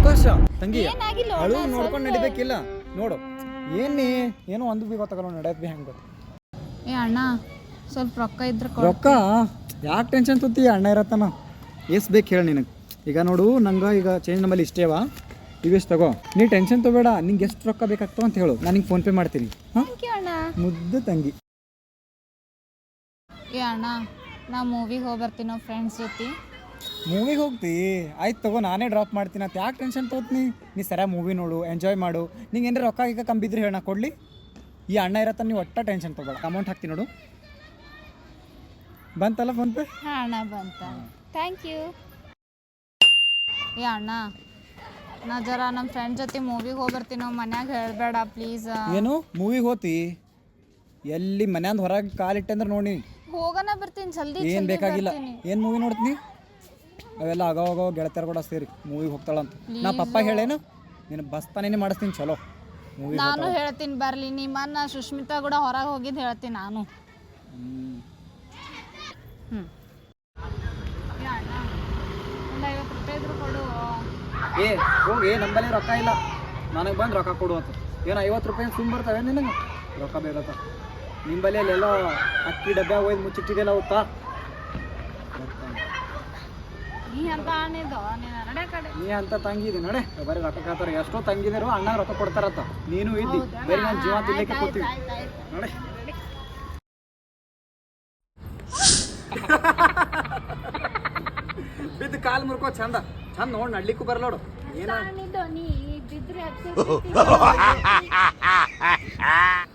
ಅವಕಾಶ ತಂಗಿ ಏನಾಗಿಲ್ಲ ಅಳು ನೋಡ್ಕೊಂಡು ಸ್ವಲ್ಪ- ನಡಿಬೇಕಿಲ್ಲ. ನೋಡು ಏನ್ ನೀ ಏನೋ ಒಂದು ಬಿ ಗೊತ್ತಾಗಲ್ಲ ನಡೆಯೋದು ಬಿ ಹೆಂಗೆ ಗೊತ್ತು? ಏ ಅಣ್ಣ ಸ್ವಲ್ಪ ರೊಕ್ಕ ಇದ್ರೆ ಕೊಡು. ರೊಕ್ಕ? ಯಾಕೆ ಟೆನ್ಷನ್ ತುತ್ತಿ ಅಣ್ಣ ಇರತ್ತನ? ಎಸ್ ಬೇಕು ಹೇಳಿ ನಿನಗೆ. ಈಗ ನೋಡು ನಂಗೆ ಈಗ ಚೇಂಜ್ ನಮ್ಮಲ್ಲಿ ಇಷ್ಟೇವಾ ಇವಿಷ್ಟು ತಗೋ? ನೀ ಟೆನ್ಷನ್ ತಗೋಬೇಡ ನಿಂಗೆ ಎಷ್ಟು ರೊಕ್ಕ ಬೇಕಾಗ್ತಾವ ಅಂತ ಹೇಳು. ನಾನು ನಿಂಗೆ ಫೋನ್ಪೇ ಮಾಡ್ತೀನಿ. ಹಾಂ? ಅಣ್ಣ. ಮುದ್ದು ತಂಗಿ. ಏ ಅಣ್ಣ ನಾ ಮೂವಿಗೆ ಹೋಗಿ ಬರ್ತೀನೋ ಫ್ರೆಂಡ್ಸ್ ಜೊತೆ. ಮೂವಿಗೆ ಹೋಗ್ತಿ. ಆಯ್ತು ತಗೋ ನಾನೇ ಡ್ರಾಪ್ ಮಾಡ್ತೀನಿ. ಅಂತ ಯಾಕೆ ಟೆನ್ಷನ್ ತೋತ್ನಿ? ನೀ ಸರಿಯಾಗಿ ಮೂವಿ ನೋಡು ಎಂಜಾಯ್ ಮಾಡು. ನಿಂಗೆ ಏನಾರ ರೊಕ್ಕ ಈಗ ಕಂಬಿದ್ರೆ ಹೇಳ ಕೊಡ್ಲಿ. ಈ ಅಣ್ಣ ಇರತ್ತ ನೀವು ಒಟ್ಟ ಟೆನ್ಷನ್ ತಗೋಬೇಡ. ಅಮೌಂಟ್ ಹಾಕ್ತೀನಿ ನೋಡು. ಬಂತಲ್ಲ ಬಂತು ಹಾಂ ಅಣ್ಣ ಬಂತ. ಥ್ಯಾಂಕ್ ಯು ಏ ಅಣ್ಣ ನಾ ಜರ ನಮ್ಮ ಫ್ರೆಂಡ್ ಜೊತೆ ಮೂವಿಗೆ ಹೋಗಿ ನಾವು ಮನ್ಯಾಗ ಹೇಳಬೇಡ ಪ್ಲೀಸ್ ಏನು? ಮೂವಿಗೆ ಹೋತಿ? ಎಲ್ಲಿ ಮನ್ಯಾಂದ ಹೊರಗೆ ಕಾಲಿಟ್ಟೆ ಅಂದ್ರೆ ನೋಡಿ ಹೋಗೋಣ ಬರ್ತೀನಿ ಜಲ್ದಿ ಏನು ಬೇಕಾಗಿಲ್ಲ. ಏನು ಮೂವಿ ನೋಡ್ತೀನಿ? ಅವೆಲ್ಲ ಆಗೋ ಆಗಾವ ಗೆಳತಿಯರು ಕೂಡ ಸೇರಿ ಮೂವಿಗೆ ಹೋಗ್ತಾಳಂತ. ನಾ ಪಪ್ಪ ಹೇಳೇನು ನೀನು ತಾನೇ ಮಾಡಿಸ್ತೀನಿ ಚಲೋ. ಮೂವಿ ನಾನು ಹೇಳ್ತೀನಿ ಬರ್ಲಿ ನಿಮ್ಮನ್ನ ಸುಷ್ಮಿತಾ ಕೂಡ ಹೊರಗೆ ಹೋಗಿದ್ದು ಹೇಳ್ತೀನಿ ನಾನು. ಹ್ಞೂ ಒಂದು ಐವತ್ತು ರೂಪಾಯಿ ಇದ್ರು ಕೊಡು. ಏ ಹೋಗಿ ನಂಬಲ್ಲಿ ರೊಕ್ಕ ಇಲ್ಲ. ನನಗೆ ಬಂದು ರೊಕ್ಕ ಕೊಡು ಅಂತ. ಏನು ಐವತ್ತು ರೂಪಾಯಿ ಸುಮ್ಮ ಬರ್ತಾವೆ ನಿನಗೆ? ರೊಕ್ಕ ಬೇಕತ್ತ ನಿಂಬಲ್ಲಿ ಅಲ್ಲೆಲ್ಲೋ ಅಕ್ಕಿ ಡಬ್ಬೆ ಒಯ್ದು ಮುಚ್ಚಿಟ್ಟಿದೆಲ್ಲ ಹೋಗ್ತಾ ನೀ ಅಂತ ತಂಗಿದಿ ನಡೆ. ಬರೀ ರೊಕ್ಕ ಕೇಳ್ತಾರೆ ಎಷ್ಟೋ ತಂಗಿದರು ಅಣ್ಣ ರೊಕ್ಕ ಕೊಡ್ತಾರತ್ತ. ನೀನು ಇದ್ದಿ. ಬರೀ ನಾನು ಜೀವ ತಿನ್ನಕ್ಕೆ ಕೂತೀವಿ. ನಡೆ. ಬಿದ್ದು ಕಾಲು ಮುರ್ಕೋ ಚಂದ. ಚಂದ ನೋಡಿ ನಡ್ಲಿಕ್ಕೂ ಬರಲೋಡು ಏನ? ಆಣಿದ್ದು ನೀ ಬಿದ್ರೆ